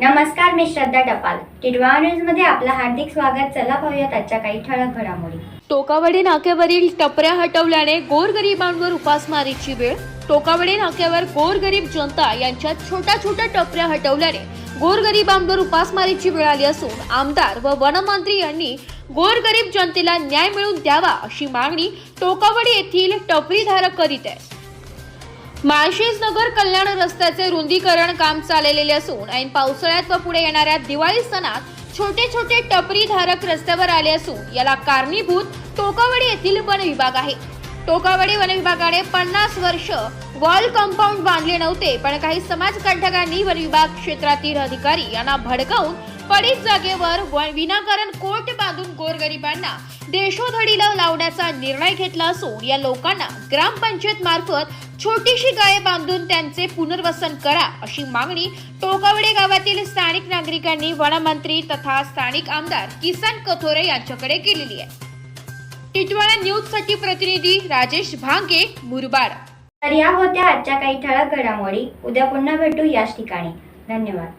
नमस्कार मी श्रद्धा टपाल. टिडवा न्यूजमध्ये आपलं हार्दिक स्वागत. चला पाहूयात आजच्या काही ठळक घडामोडी. टोकावडे नाक्यावरील टपऱ्या हटवल्याने गोरगरिबांवर उपासमारीची वेळ. टोकावडे नाक्यावर गोरगरीब जनता यांच्यात छोट्या छोट्या टपऱ्या हटवल्याने गोरगरिबांवर उपासमारीची वेळ आली असून आमदार व वनमंत्री यांनी गोरगरीब जनतेला न्याय मिळवून द्यावा अशी मागणी टोकावडे येथील टपरीधारक करीत आहे माळशेज नगर कल्याण रस्त्याचे रुंदीकरण काम चाललेले असून ऐन पावसाळ्यात व पुढे येणाऱ्या दिवाळी सणात छोटे छोटे टपरी धारक रस्त्यावर आले असून याला कारणीभूत टोकावडी येथील वन विभाग आहे. टोकावडी वन विभागाने पन्नास वर्ष वॉल कंपाऊंड बांधले नव्हते पण काही समाजकंटकांनी वन विभाग क्षेत्रातील अधिकारी यांना भडकावून पडीत जागेवर व- विनाकारण कोट बांधून गोरगरिबांना देशोधडीला लावण्याचा निर्णय घेतला असून या लोकांना ग्रामपंचायत मार्फत छोटीशी गाये बांधून त्यांचे पुनर्वसन करा अशी मागणी टोकावडे गावातील स्थानिक नागरिकांनी वनमंत्री तथा स्थानिक आमदार किसन कथोरे यांच्याकडे केलेली आहे. टिटवाळा न्यूजसाठी प्रतिनिधी राजेश भांगे मुरबाड. तर या होत्या आजच्या काही ठळक घडामोडी. उद्या पुन्हा भेटू याच ठिकाणी. धन्यवाद.